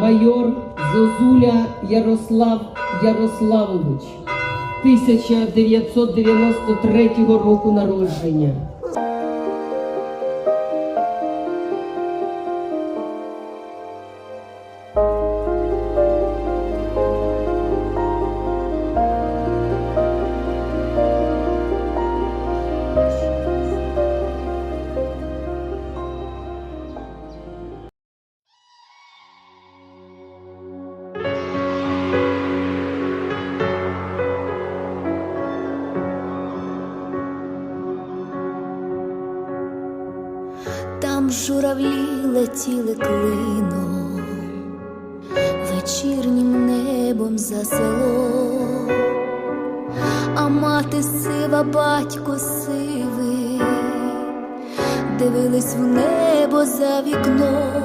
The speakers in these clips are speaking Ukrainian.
майор Зозуля Ярослав Ярославович, 1993 року народження. Там журавлі летіли клином, вечірнім небом за село, а мати сива, батько сивий, дивились в небо за вікном,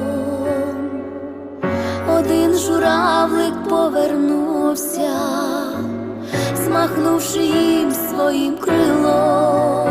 один журавлик повернувся, змахнувши їм своїм крилом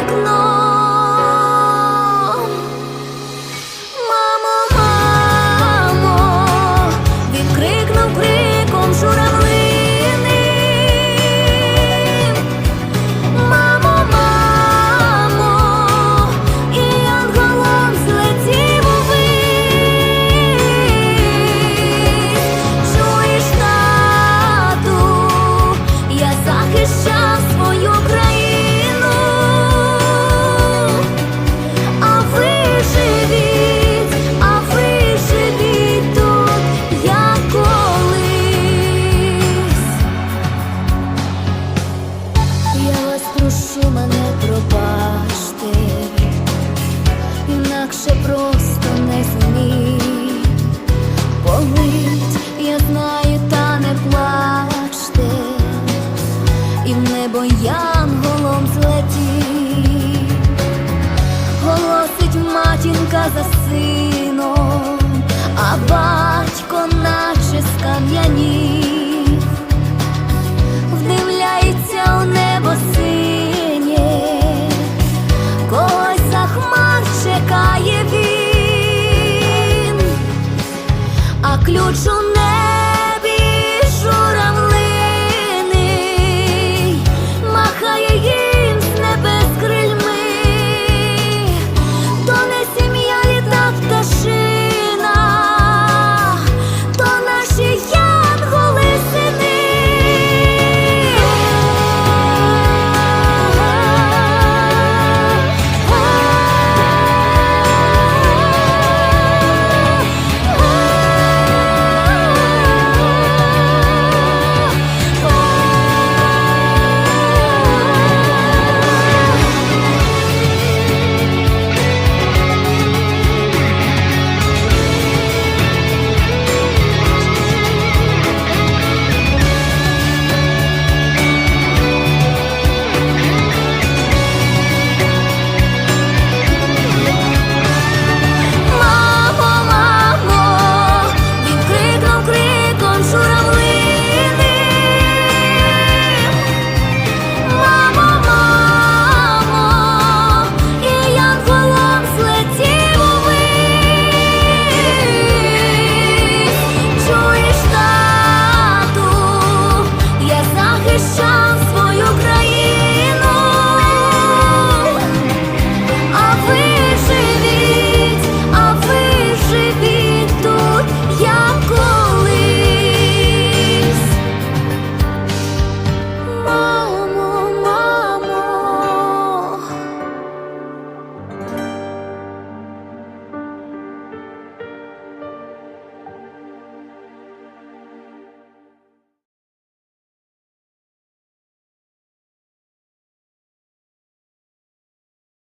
Інакше просто не зміг. Болить, я знаю, та не плачте, і в небо янголом злетів, голосить матінка за сином,